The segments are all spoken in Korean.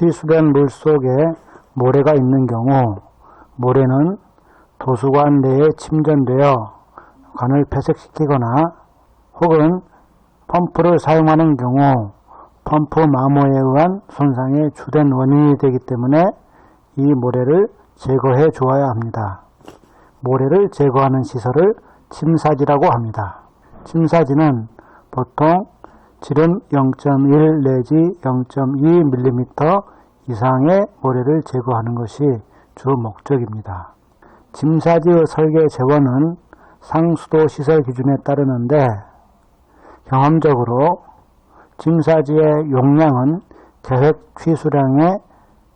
취수된 물 속에 모래가 있는 경우 모래는 도수관 내에 침전되어 관을 폐색시키거나 혹은 펌프를 사용하는 경우 펌프 마모에 의한 손상의 주된 원인이 되기 때문에 이 모래를 제거해 주어야 합니다. 모래를 제거하는 시설을 침사지라고 합니다. 침사지는 보통 지름 0.1 내지 0.2mm 이상의 모래를 제거하는 것이 주 목적입니다. 침사지의 설계 재원은 상수도 시설 기준에 따르는데 경험적으로 침사지의 용량은 계획 취수량의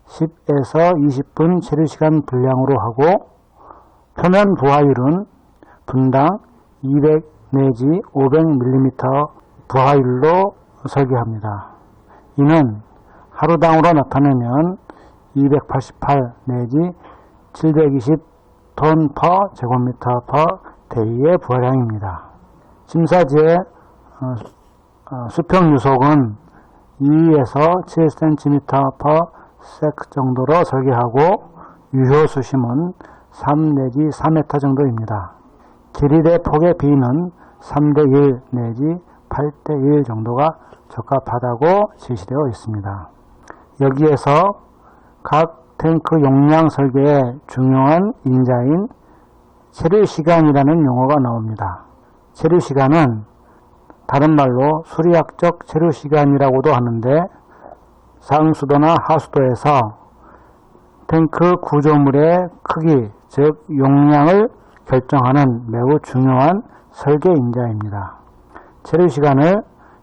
10에서 20분 체류시간 분량으로 하고 표면 부하율은 분당 200 내지 500mm 부하율로 설계합니다. 이는 하루당으로 나타내면 288 내지 720톤 퍼 제곱미터 퍼 대위의 부하량입니다. 침사지의 어, 어, 수평 유속은 2에서 7cm per sec 정도로 설계하고 유효 수심은 3 내지 4m 정도입니다. 길이 대 폭의 비는 3대 1 내지 8대 1 정도가 적합하다고 제시되어 있습니다. 여기에서 각 탱크 용량 설계의 중요한 인자인 체류 시간이라는 용어가 나옵니다. 체류 시간은 다른 말로 수리학적 체류 시간이라고도 하는데 상수도나 하수도에서 탱크 구조물의 크기, 즉 용량을 결정하는 매우 중요한 설계 인자입니다. 체류 시간을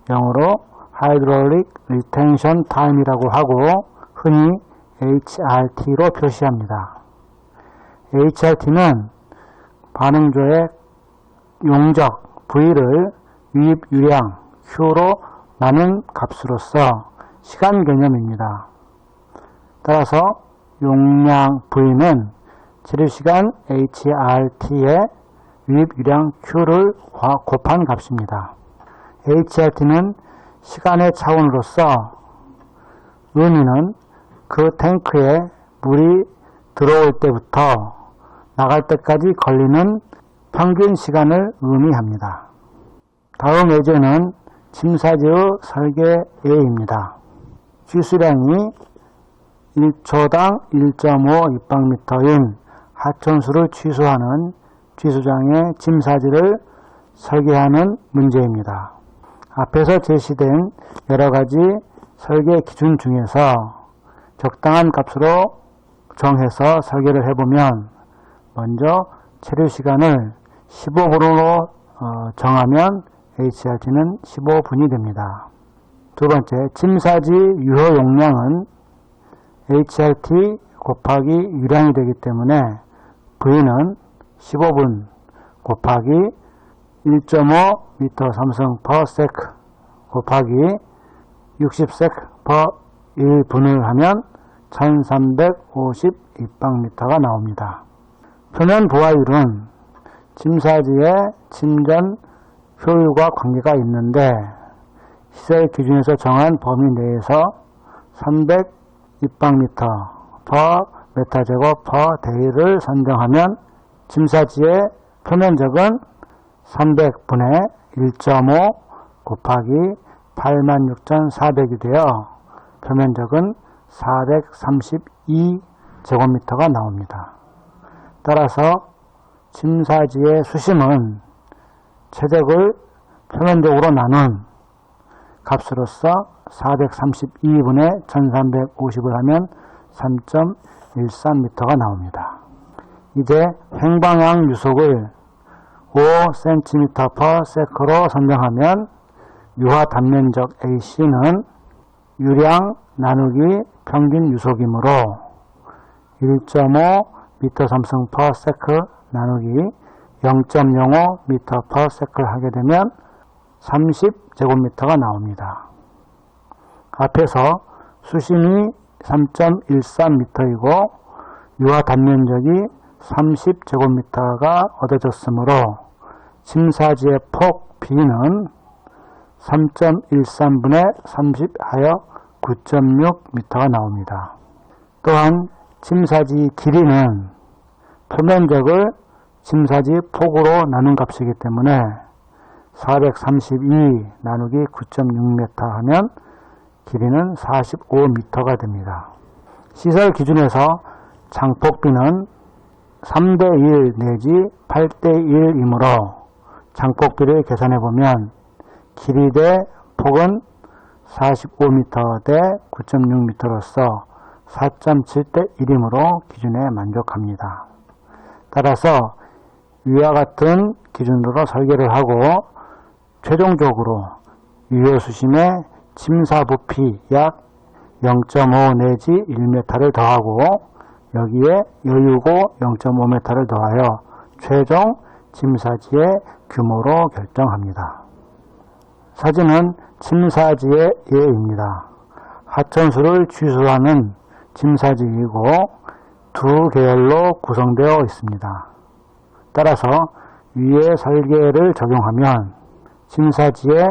영어로 Hydraulic Retention Time이라고 하고 흔히 HRT로 표시합니다. HRT는 반응조의 용적 V를 유입 유량 Q로 나눈 값으로서 시간 개념입니다. 따라서 용량 V는 체류시간 HRT에 유입 유량 Q를 곱한 값입니다. HRT는 시간의 차원으로서 의미는 그 탱크에 물이 들어올 때부터 나갈 때까지 걸리는 평균 시간을 의미합니다. 다음 예제는 침사지의 설계 예입니다. 취수량이 1초당 1.5 입방미터인 하천수를 취수하는 취수장의 침사지를 설계하는 문제입니다. 앞에서 제시된 여러 가지 설계 기준 중에서 적당한 값으로 정해서 설계를 해보면 먼저 체류 시간을 15분으로 어, 정하면 HRT는 15분이 됩니다. 두 번째, 침사지 유효 용량은 HRT 곱하기 유량이 되기 때문에 V는 15분 곱하기 1.5 m 삼성 per sec 곱하기 60 sec per 1분을 하면 1350 입방미터가 나옵니다. 표면 부하율은 침사지의 침전 효율과 관계가 있는데 시설 기준에서 정한 범위 내에서 300 입방미터 per 메타제곱 per 데이를 선정하면 침사지의 표면적은 300분의 1.5 곱하기 86,400이 되어 표면적은 432 제곱미터가 나옵니다. 따라서 침사지의 수심은 최적을 표면적으로 나눈 값으로서 432분의 1350을 하면 3.13m가 나옵니다. 이제 횡방향 유속을 5cm per sec로 선정하면 유화 단면적 AC는 유량 나누기 평균 유속이므로 1.5 m 삼승 per sec 나누기 0.05 m per sec 하게 되면 30제곱미터가 나옵니다. 앞에서 수심이 3.13m이고 유화 단면적이 30제곱미터가 얻어졌으므로 침사지의 폭 B는 3.13분의 30 하여 9.6m가 나옵니다. 또한 침사지 길이는 표면적을 침사지 폭으로 나눈 값이기 때문에 432 나누기 9.6m 하면 길이는 45m가 됩니다. 시설 기준에서 장폭비는 3대1 내지 8대1이므로 장폭비를 계산해 보면 길이 대 폭은 45m 대 9.6m로서 4.7대 1이므로 기준에 만족합니다. 따라서 위와 같은 기준으로 설계를 하고 최종적으로 유효 수심의 침사 부피 약 0.5 내지 1m를 더하고 여기에 여유고 0.5m를 더하여 최종 침사지의 규모로 결정합니다. 사진은 침사지의 예입니다. 하천수를 취수하는 침사지이고 두 계열로 구성되어 있습니다. 따라서 위의 설계를 적용하면 침사지의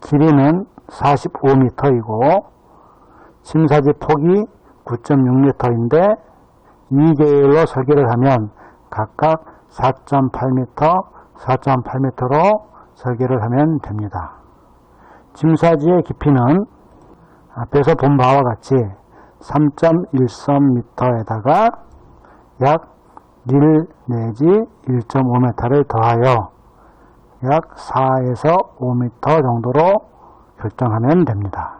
길이는 45m이고 침사지 폭이 9.6m인데 이 계열로 설계를 하면 각각 4.8m, 4.8m로 설계를 하면 됩니다. 침사지의 깊이는 앞에서 본 바와 같이 3.13m에다가 약 1 내지 1.5m를 더하여 약 4에서 5m 정도로 결정하면 됩니다.